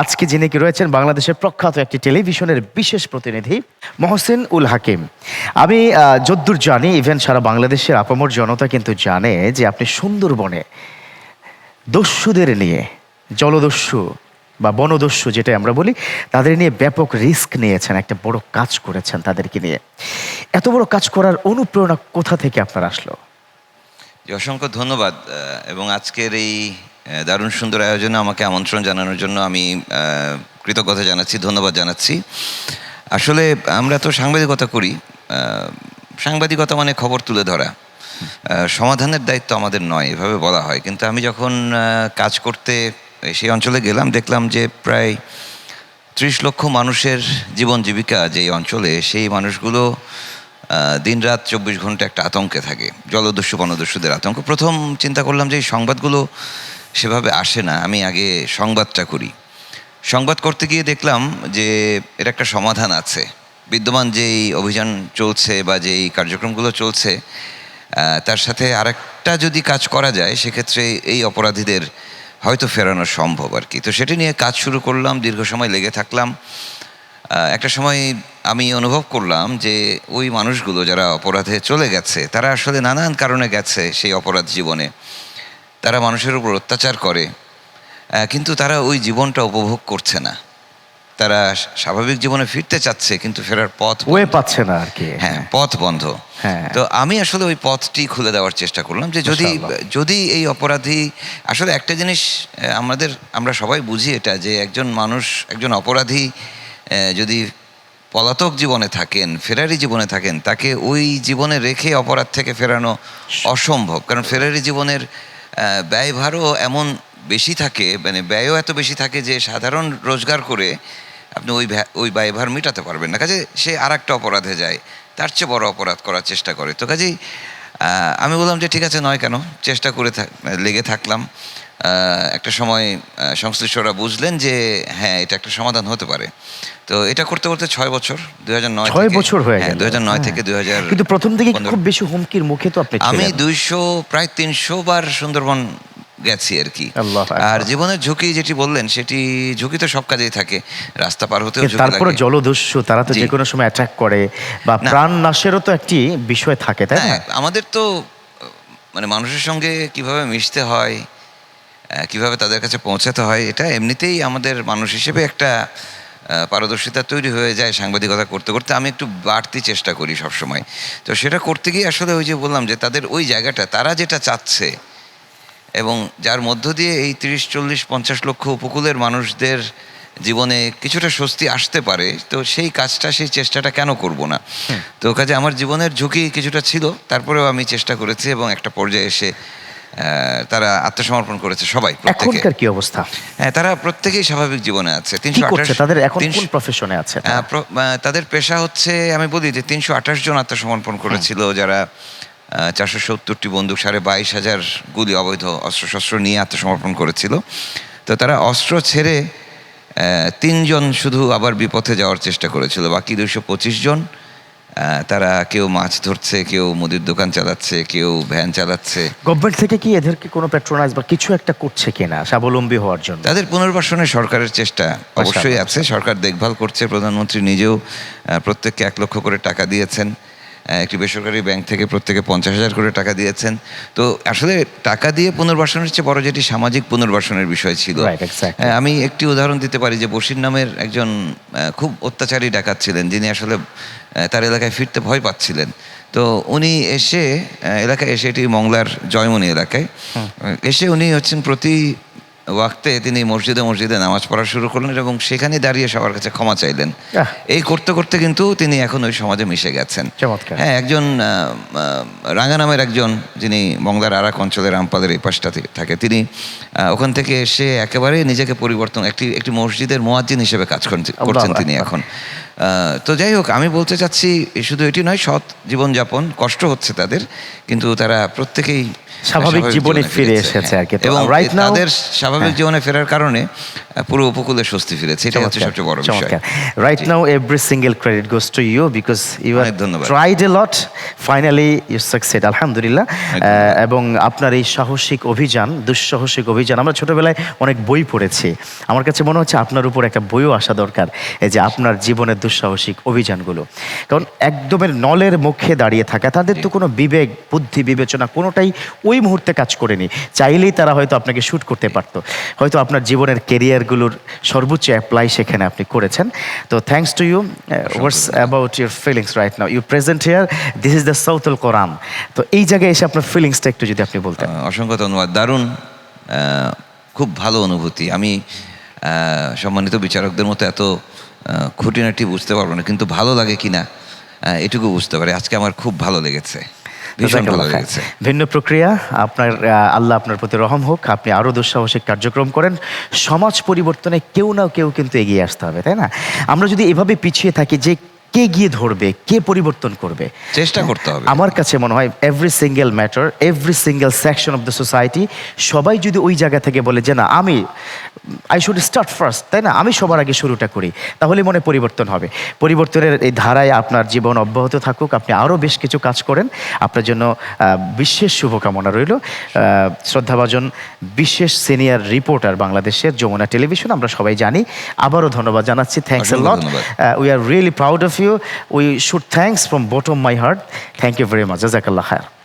আজকে যিনি কি রয়েছেন বাংলাদেশের প্রখ্যাত একটি টেলিভিশনের বিশেষ প্রতিনিধি, মহসেন উল হাকিম। আমি যদ্দূর জানি ইভেন সারা বাংলাদেশের আপামর জনতা কিন্তু জানে যে আপনি সুন্দরবনে দস্যুদের নিয়ে, জলদস্যু বা বনদস্যু যেটা আমরা বলি, তাদের নিয়ে ব্যাপক রিস্ক নিয়েছেন, একটা বড় কাজ করেছেন তাদেরকে নিয়ে। এত বড় কাজ করার অনুপ্রেরণা কোথা থেকে আপনার আসলো? অসংখ্য ধন্যবাদ এবং আজকের এই দারুণ সুন্দর আয়োজনে আমাকে আমন্ত্রণ জানানোর জন্য আমি কৃতজ্ঞতা জানাচ্ছি ধন্যবাদ জানাচ্ছি। আসলে আমরা তো সাংবাদিকতা করি সাংবাদিকতা মানে খবর তুলে ধরা। সমাধানের দায়িত্ব আমাদের নয় এভাবে বলা হয়। কিন্তু আমি যখন কাজ করতে সেই অঞ্চলে গেলাম দেখলাম যে প্রায় ত্রিশ লক্ষ মানুষের জীবন জীবিকা যেই অঞ্চলে সেই মানুষগুলো আহ, দিনরাত চব্বিশ ঘণ্টা একটা আতঙ্কে থাকে জলদস্যু বনদস্যুদের আতঙ্ক। প্রথম চিন্তা করলাম যে এই সংবাদগুলো সেভাবে আসে না। আমি আগে সংবাদটা করি। সংবাদ করতে গিয়ে দেখলাম যে এর একটা সমাধান আছে। বিদ্যমান যেই অভিযান চলছে বা যেই কার্যক্রমগুলো চলছে তার সাথে আরেকটা যদি কাজ করা যায়, সেক্ষেত্রে এই অপরাধীদের হয়তো ফেরানো সম্ভব আর কি। তো সেটি নিয়ে কাজ শুরু করলাম, দীর্ঘ সময় লেগে থাকলাম। একটা সময় আমি অনুভব করলাম যে ওই মানুষগুলো যারা অপরাধে চলে গেছে, তারা আসলে নানান কারণে গেছে সেই অপরাধ জীবনে। তারা মানুষের উপর অত্যাচার করে কিন্তু তারা ওই জীবনটা উপভোগ করছে না। তারা স্বাভাবিক জীবনে ফিরতে চাচ্ছে কিন্তু ফেরার পথ ওয়ে পাচ্ছে না আর কি হ্যাঁ পথ বন্ধ। হ্যাঁ। তো আমি আসলে ওই পথটি খুলে দেওয়ার চেষ্টা করলাম যে যদি যদি এই অপরাধী আসলে একটা জিনিস আমাদের আমরা সবাই বুঝি এটা যে একজন মানুষ একজন অপরাধী যদি পলাতক জীবনে থাকেন ফেরারি জীবনে থাকেন তাকে ওই জীবনে রেখে অপরাধ থেকে ফেরানো অসম্ভব। কারণ ফেরারি জীবনের ব্যয়ভারও এমন বেশি থাকে মানে ব্যয়ও এত বেশি থাকে যে সাধারণ রোজগার করে আপনি ওই ওই ব্যয়ভার মেটাতে পারবেন না। কাজে সে আর একটা অপরাধে যায়, তার চেয়ে বড় অপরাধ করার চেষ্টা করে। তো কাজেই আমি বললাম যে ঠিক আছে নয় কেন? চেষ্টা করে থাক- লেগে থাকলাম। একটা সময় সংশ্লিষ্টরা বুঝলেন যে হ্যাঁ এটা একটা সমাধান হতে পারে। তো এটা করতে করতে ছয় বছর দুই হাজার নয় ছয় বছর হয়ে গেল। দুই হাজার নয় হ্যাঁ। থেকে দুই হাজার কিন্তু প্রথম থেকে খুব বেশি হুমকির মুখে তো আপনি আমি দুইশো প্রায় তিনশো বার সুন্দরবন গেছি আর কি। আর জীবনের ঝুঁকি যেটি বললেন সেটি ঝুঁকি তো সব কাজেই থাকে। রাস্তা পার হতেও কিন্তু তারপরে জলদস্যু তারা তো যে কোনো সময় অ্যাটাক করে বা প্রাণ নাশেরও তো একটি বিষয় থাকে তাই না? আমাদের তো মানে মানুষের সঙ্গে কীভাবে মিশতে হয় কীভাবে তাদের কাছে পৌঁছাতে হয় এটা এমনিতেই আমাদের মানুষ হিসেবে একটা পারদর্শিতা তৈরি হয়ে যায় সাংবাদিকতা করতে করতে। আমি একটু বাড়তি চেষ্টা করি সবসময়। তো সেটা করতে গিয়ে আসলে ওই যে বললাম যে তাদের ওই জায়গাটা তারা যেটা চাচ্ছে এবং যার মধ্য দিয়ে এই তিরিশ চল্লিশ পঞ্চাশ লক্ষ উপকূলের মানুষদের জীবনে কিছুটা স্বস্তি আসতে পারে তো সেই কাজটা সেই চেষ্টাটা কেন করব না? তো কাজে আমার জীবনের ঝুঁকি কিছুটা ছিল তারপরেও আমি চেষ্টা করেছি এবং একটা পর্যায়ে এসে তারা আত্মসমর্পণ করেছে সবাই এখনকার কি অবস্থা? হ্যাঁ তারা প্রত্যেকেই স্বাভাবিক জীবনে আছে। তিনশো আঠাশ তাদের এখন কোন প্রফেশনে আছে তাদের পেশা হচ্ছে আমি বলি যে তিনশো আঠাশ জন আত্মসমর্পণ করেছিল যারা চারশো সত্তরটি বন্দুক সাড়ে বাইশ হাজার গুলি অবৈধ অস্ত্রশস্ত্র নিয়ে আত্মসমর্পণ করেছিল। তো তারা অস্ত্র ছেড়ে তিনজন শুধু আবার বিপথে যাওয়ার চেষ্টা করেছিল। বাকি দুশো পঁচিশ জন তারা কেউ মাছ ধরছে কেউ মুদির দোকান চালাচ্ছে কেউ ভ্যান চালাচ্ছে। গভর্নমেন্ট থেকে কি এদেরকে কোনো পেট্রোনাইজ বা কিছু একটা করছে কিনা স্বাবলম্বী হওয়ার জন্য? তাদের পুনর্বাসনে সরকারের চেষ্টা অবশ্যই আছে। সরকার দেখভাল করছে প্রধানমন্ত্রী নিজেও প্রত্যেককে এক লক্ষ করে টাকা দিয়েছেন। একটি বেসরকারি ব্যাংক থেকে প্রত্যেকে পঞ্চাশ হাজার করে টাকা দিয়েছেন। তো আসলে টাকা দিয়ে পুনর্বাসনের চেয়ে বড় যেটি সামাজিক পুনর্বাসনের বিষয় ছিল। হ্যাঁ, আমি একটি উদাহরণ দিতে পারি যে বসির নামের একজন খুব অত্যাচারী ডাকাত ছিলেন যিনি আসলে তার এলাকায় ফিরতে ভয় পাচ্ছিলেন। তো উনি এসে এলাকায় এসে এটি মংলার জয়মনি এলাকায় এসে উনি হচ্ছেন প্রতি ওয়াক্তে তিনি মসজিদে মসজিদে নামাজ পড়া শুরু করলেন এবং সেখানে দাঁড়িয়ে সবার কাছে ক্ষমা চাইলেন। এই করতে করতে কিন্তু তিনি এখন ওই সমাজে মিশে গেছেন। হ্যাঁ একজন আহ, আহ, রাঙা নামের একজন যিনি মংলার আরাক অঞ্চলের রামপালের এই পাশটা থাকে তিনি ওখান থেকে এসে একেবারে নিজেকে পরিবর্তন একটি একটি মসজিদের মোয়াজ্জিন হিসেবে কাজ করছেন তিনি এখন। তো যাই হোক আমি বলতে চাচ্ছি শুধু এটি নয় সৎ জীবনযাপন কষ্ট হচ্ছে তাদের কিন্তু তারা প্রত্যেকেই স্বাভাবিক জীবনে ফিরে এসেছে আর কি। এবং তাদের স্বাভাবিক জীবনে ফেরার কারণে পুরো উপকূলে স্বস্তি ফিরেছে। এটা হচ্ছে সবচেয়ে বড় বিষয়। Right now every single credit goes to you because you are. Tried a lot finally you succeed আলহামদুলিল্লাহ। এবং আপনার এই সাহসিক অভিযান দুঃসাহসিক অভিযান আমরা ছোটবেলায় অনেক বই পড়েছি। আমার কাছে মনে হচ্ছে আপনার উপর একটা বইও আসা দরকার এই যে আপনার জীবনের দুঃসাহসিক অভিযানগুলো। কারণ একদমের নলের মুখে দাঁড়িয়ে থাকা তাদের তো কোনো বিবেক বুদ্ধি বিবেচনা কোনোটাই ওই মুহূর্তে কাজ করেনি। চাইলেই তারা হয়তো আপনাকে শ্যুট করতে পারতো। হয়তো আপনার জীবনের কেরিয়ারগুলোর সর্বোচ্চ অ্যাপ্লাই সেখানে আপনি করেছেন। তো thanks to you what's about your feelings right now you present here this is the সাউথুল কোরআন তো এই জায়গায় এসে আপনার ফিলিংসটা একটু যদি আপনি বলতেন। অসংখ্য ধন্যবাদ। দারুণ খুব ভালো অনুভূতি। আমি সম্মানিত বিচারকদের মতো এত খুঁটিনাটি বুঝতে পারব না কিন্তু ভালো লাগে কি না এটুকু বুঝতে পারি। আজকে আমার খুব ভালো লেগেছে ভিন্ন প্রক্রিয়া আপনার আল্লাহ আপনার প্রতি রহম হোক আপনি আরও দুঃসাহসিক কার্যক্রম করেন সমাজ পরিবর্তনে কেউ না কেউ কিন্তু এগিয়ে আসতে হবে তাই না? আমরা যদি এভাবে পিছিয়ে থাকি যে কে গিয়ে ধরবে কে পরিবর্তন করবে? চেষ্টা করতে হবে। আমার কাছে মনে হয় every single matter every single section of the society সবাই যদি ওই জায়গা থেকে বলে যে না আমি আই শুড স্টার্ট ফার্স্ট তাই না? আমি সবার আগে শুরুটা করি তাহলে মনে পরিবর্তন হবে। পরিবর্তনের এই ধারায় আপনার জীবন অব্যাহত থাকুক আপনি আরও বেশ কিছু কাজ করেন। আপনার জন্য বিশেষ শুভকামনা রইল। শ্রদ্ধাভাজন বিশেষ সিনিয়র রিপোর্টার বাংলাদেশের যমুনা টেলিভিশন আমরা সবাই জানি। আবারও ধন্যবাদ জানাচ্ছি। Thanks a lot we are really proud of you we should thanks from bottom my heart thank you very much জাজাকাল্লাহ খায়